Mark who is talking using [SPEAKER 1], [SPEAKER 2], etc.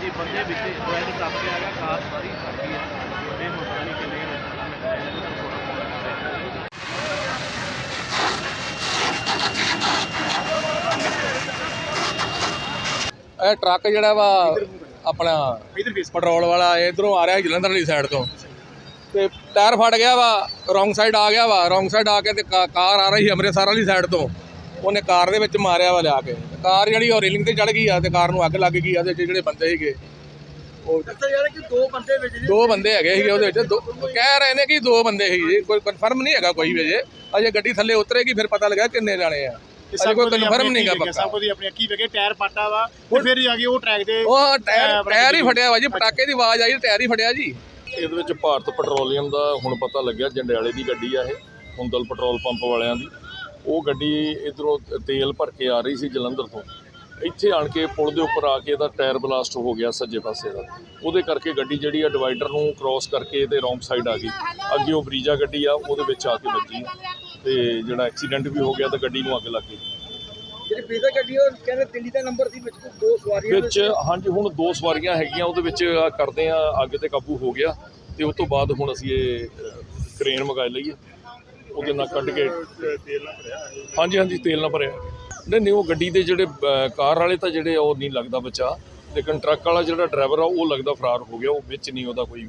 [SPEAKER 1] ਜੀ ਬੰਦੇ ਵਿੱਚ ਬ੍ਰੈਡ ਕੱਪ ਕੇ ਆਇਆ ਕਾਰ ਸਾਰੀ ਸਾਡੀ ਹੈ
[SPEAKER 2] ਇਹ ਪਤਾ ਨਹੀਂ ਕਿੰਨੇ ਇਹ ਟਰੱਕ ਜਿਹੜਾ ਵਾ ਆਪਣਾ ਪੈਟਰੋਲ ਵਾਲਾ ਇਧਰੋਂ ਆ ਰਿਹਾ ਜਲੰਧਰ ਵਾਲੀ ਸਾਈਡ ਤੋਂ। ਤੇ ਟਾਇਰ ਫਟ ਗਿਆ ਵਾ ਰੋਂਗ ਸਾਈਡ ਆ ਗਿਆ ਵਾ ਰੋਂਗ ਸਾਈਡ ਆ ਕੇ ਤੇ ਕਾਰ ਆ ਰਹੀ ਅੰਮ੍ਰਿਤਸਰ ਵਾਲੀ ਸਾਈਡ ਤੋਂ। ਉਹਨੇ ਕਾਰ ਦੇ ਵਿੱਚ ਮਾਰਿਆ ਵਾ ਲਿਆ ਕੇ। ਕਾਰ ਜਿਹੜੀ ਉਹ ਰੇਲਿੰਗ ਤੇ ਚੜ ਗਈ ਆ ਤੇ ਕਾਰ ਨੂੰ ਅੱਗ ਲੱਗ ਗਈ ਆ ਤੇ ਜਿਹੜੇ ਬੰਦੇ ਸੀਗੇ ਉਹ
[SPEAKER 3] ਦੱਸਿਆ ਰਿਹਾ ਕਿ ਦੋ ਬੰਦੇ ਵਿੱਚ ਜੀ।
[SPEAKER 2] ਦੋ ਬੰਦੇ ਹੈਗੇ ਸੀਗੇ ਉਹਦੇ ਵਿੱਚ। ਦੋ ਕਹਿ ਰਹੇ ਨੇ ਕਿ ਦੋ ਬੰਦੇ ਸੀ ਜੀ ਕੋਈ ਕਨਫਰਮ ਨਹੀਂ ਹੈਗਾ ਕੋਈ ਵੀ ਅਜੇ। ਅਜੇ ਗੱਡੀ ਥੱਲੇ ਉਤਰੇਗੀ ਫਿਰ ਪਤਾ ਲੱਗਾ ਕਿੰਨੇ ਜਾਣੇ ਆ। ਅਜੇ ਕੋਈ ਕਨਫਰਮ ਨਹੀਂਗਾ
[SPEAKER 3] ਸਭ
[SPEAKER 2] ਪੱਕਾ।
[SPEAKER 3] ਕੁਝ ਆਪਣੀ ਅੱਖੀ ਵੇਖੇ ਟਾਇਰ ਪਾਟਾ ਵਾ ਤੇ ਫਿਰ ਜਾ ਕੇ ਉਹ ਟਰੈਕ ਦੇ।
[SPEAKER 2] ਉਹ ਟਾਇਰ ਟਾਇਰ ਹੀ ਫਟਿਆ ਵਾ ਜੀ ਪਟਾਕੇ ਦੀ ਆਵਾਜ਼ ਆਈ ਟਾਇਰ ਹੀ ਫਟਿਆ ਜੀ।
[SPEAKER 4] ਇਹਦੇ ਵਿੱਚ ਭਾਰਤ ਪੈਟਰੋਲੀਅਮ ਦਾ ਹੁਣ ਪਤਾ ਲੱਗਿਆ ਜੰਡਿਆਲੇ ਦੀ ਗੱਡੀ ਆ ਇਹ ਹੁੰਦਲ ਪੈਟਰੋਲ ਪੰਪ ਵਾਲਿਆਂ ਦੀ। ਉਹ ਗੱਡੀ ਇਧਰੋਂ ਤੇਲ ਭਰ ਕੇ ਆ ਰਹੀ ਸੀ ਜਲੰਧਰ ਤੋਂ। ਇੱਥੇ ਆਣ ਕੇ ਪੁਲ ਦੇ ਉੱਪਰ ਆ ਕੇ ਇਹਦਾ ਟਾਇਰ ਬਲਾਸਟ ਹੋ ਗਿਆ ਸੱਜੇ ਪਾਸੇ ਦਾ। ਉਹਦੇ ਕਰਕੇ ਗੱਡੀ ਜਿਹੜੀ ਆ ਡਿਵਾਈਡਰ ਨੂੰ ਕ੍ਰਾਸ ਕਰਕੇ ਤੇ ਰੋਂਗ ਸਾਈਡ ਆ ਗਈ। ਅੱਗੇ ਉਹ ਬਰੀਜਾ ਗੱਡੀ ਆ ਉਹਦੇ ਵਿੱਚ ਆ ਕੇ ਵੱਜੀ। ਤੇ ਜਿਹੜਾ ਐਕਸੀਡੈਂਟ ਵੀ ਹੋ ਗਿਆ ਤੇ ਗੱਡੀ ਨੂੰ ਅੱਗ ਲੱਗ ਗਈ।
[SPEAKER 3] ਜਿਹੜੀ ਪੀਜ਼ਾ ਗੱਡੀ ਉਹ ਕਹਿੰਦੇ ਦਿੱਲੀ ਦਾ ਨੰਬਰ ਸੀ ਵਿੱਚ ਦੋ ਸਵਾਰੀਆਂ
[SPEAKER 4] ਵਿੱਚ ਹਾਂਜੀ ਹੁਣ ਦੋ ਸਵਾਰੀਆਂ ਹੈਗੀਆਂ ਉਹਦੇ ਵਿੱਚ ਕਰਦੇ ਆ ਅੱਗ ਤੇ ਕਾਬੂ ਹੋ ਗਿਆ। ਤੇ ਉਸ ਤੋਂ ਬਾਅਦ ਹੁਣ ਅਸੀਂ ਇਹ ਕਰੇਨ ਮੰਗਾ ਲਈਏ। ਉਹਦੇ ਨਾਲ ਕੱਢ ਕੇ।
[SPEAKER 3] ਤੇਲ ਨਾਲ ਭਰਿਆ
[SPEAKER 4] ਹਾਂਜੀ ਹਾਂਜੀ, ਤੇਲ ਨਾਲ ਭਰਿਆ। ਨਹੀਂ ਨਹੀਂ, ਉਹ ਗੱਡੀ ਦੇ ਜਿਹੜੇ ਕਾਰ ਵਾਲੇ ਤਾਂ ਜਿਹੜੇ ਉਹ ਨਹੀਂ ਲੱਗਦਾ ਬਚਾ। ਲੇਕਿਨ ਟਰੱਕ ਵਾਲਾ ਜਿਹੜਾ ਡਰਾਈਵਰ ਆ, ਉਹ ਲੱਗਦਾ ਫਰਾਰ ਹੋ ਗਿਆ, ਉਹ ਵਿੱਚ ਨਹੀਂ ਉਹਦਾ ਕੋਈ